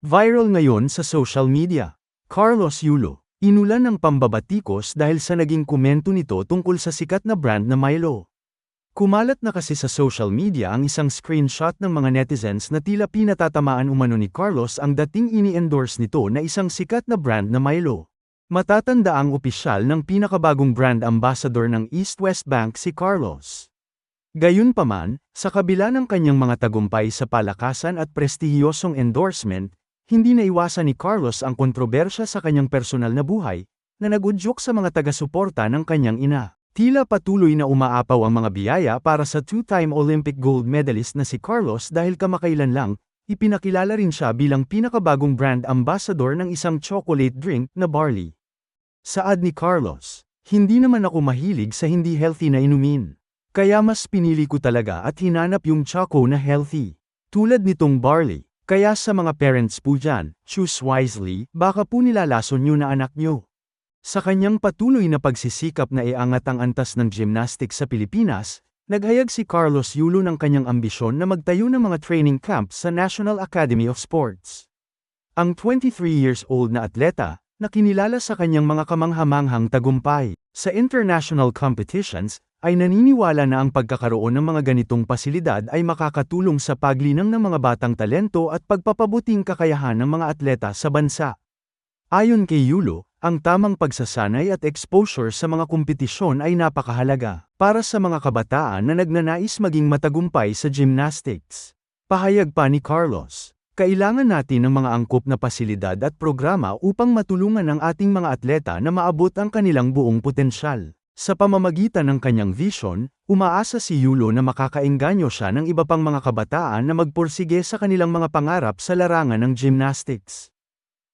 Viral ngayon sa social media. Carlos Yulo, inulan ng pambabatikos dahil sa naging komento nito tungkol sa sikat na brand na Milo. Kumalat na kasi sa social media ang isang screenshot ng mga netizens na tila pinatatamaan umano ni Carlos ang dating ini-endorse nito na isang sikat na brand na Milo. Matatanda ang opisyal ng pinakabagong brand ambassador ng East West Bank si Carlos. Gayunpaman, sa kabila ng kanyang mga tagumpay sa palakasan at prestihiyosong endorsement, hindi naiwasan ni Carlos ang kontrobersya sa kanyang personal na buhay, na nagudyok sa mga taga-suporta ng kanyang ina. Tila patuloy na umaapaw ang mga biyaya para sa two-time Olympic gold medalist na si Carlos dahil kamakailan lang, ipinakilala rin siya bilang pinakabagong brand ambassador ng isang chocolate drink na barley. Saad ni Carlos, hindi naman ako mahilig sa hindi healthy na inumin. Kaya mas pinili ko talaga at hinanap yung choco na healthy. Tulad nitong barley. Kaya sa mga parents po dyan, choose wisely, baka po nilalason nyo na anak nyo. Sa kanyang patuloy na pagsisikap na iangat ang antas ng gymnastics sa Pilipinas, naghayag si Carlos Yulo ng kanyang ambisyon na magtayo ng mga training camp sa National Academy of Sports. Ang 23 years old na atleta, na kinilala sa kanyang mga kamanghamanghang tagumpay sa international competitions, ay naniniwala na ang pagkakaroon ng mga ganitong pasilidad ay makakatulong sa paglinang ng mga batang talento at pagpapabuting kakayahan ng mga atleta sa bansa. Ayon kay Yulo, ang tamang pagsasanay at exposure sa mga kompetisyon ay napakahalaga para sa mga kabataan na nagnanais maging matagumpay sa gymnastics. Pahayag pa ni Carlos, kailangan natin ng mga angkop na pasilidad at programa upang matulungan ang ating mga atleta na maabot ang kanilang buong potensyal. Sa pamamagitan ng kanyang vision, umaasa si Yulo na makakaengganyo siya ng iba pang mga kabataan na magpursige sa kanilang mga pangarap sa larangan ng gymnastics.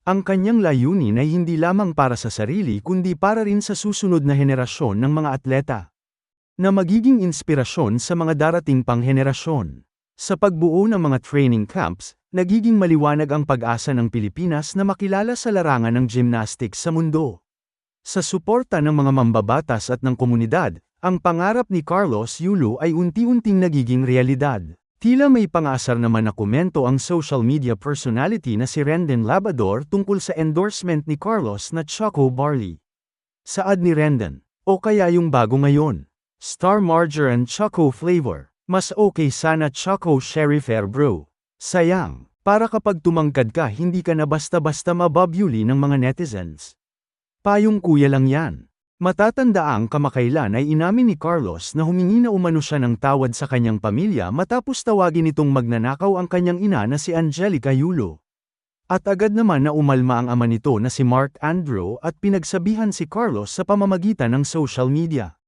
Ang kanyang layunin ay hindi lamang para sa sarili kundi para rin sa susunod na henerasyon ng mga atleta. Na magiging inspirasyon sa mga darating pang henerasyon. Sa pagbuo ng mga training camps, nagiging maliwanag ang pag-asa ng Pilipinas na makilala sa larangan ng gymnastics sa mundo. Sa suporta ng mga mambabatas at ng komunidad, ang pangarap ni Carlos Yulo ay unti-unting nagiging realidad. Tila may pangasar naman na komento ang social media personality na si Rendon Labador tungkol sa endorsement ni Carlos na Choco Barley. Saad ni Rendon, o kaya yung bago ngayon, Star Margarine Choco Flavor, mas okay sana Choco Sherry Fair Bro. Sayang, para kapag tumangkad ka hindi ka na basta-basta mababyuli ng mga netizens. Payong kuya lang yan. Matatandaang kamakailan ay inamin ni Carlos na humingi na umano siya ng tawad sa kanyang pamilya matapos tawagin itong magnanakaw ang kanyang ina na si Angelica Yulo. At agad naman na umalma ang ama nito na si Mark Andrew at pinagsabihan si Carlos sa pamamagitan ng social media.